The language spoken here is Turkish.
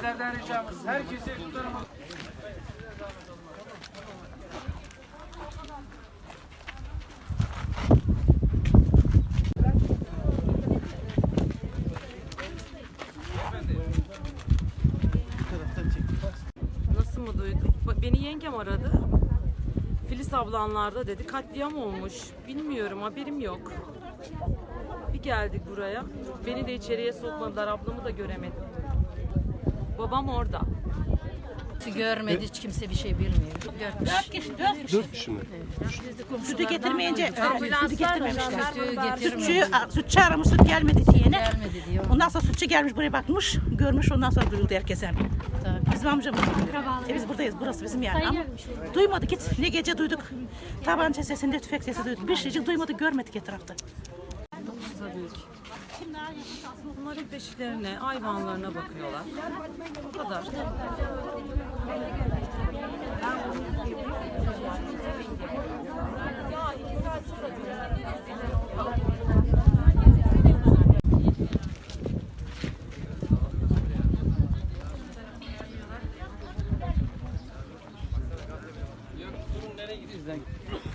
Sizlerden ricamız herkese tutarım. Nasıl mı duyduk? Beni yengem aradı. Filiz ablanlarda dedi katliam olmuş. Bilmiyorum haberim yok. Bir geldik buraya. Beni de içeriye sokmadılar. Ablamı da göremedim. Babam orada. Görmedi hiç kimse bir şey bilmiyor. Dört kişi. Dört kişi mi? Sütü getirmeyince sütü getirmemişler. Sütü getirmemiş. Sütçü, sütçü aramış süt gelmedi diyene. Gelmedi diyor. Ondan sonra sütçü gelmiş buraya bakmış, görmüş ondan sonra duyuldu herkese. Tabii. Bizim amcamız. E biz buradayız, burası bizim yani ama duymadık hiç. Ne gece duyduk, tabanca sesinde tüfek sesi duyduk. Bir şeycik duymadık, görmedik etrafta. Tabii ki. Bunların peşlerine, hayvanlarına bakıyorlar. Bu kadar. Nereye gidiyoruz?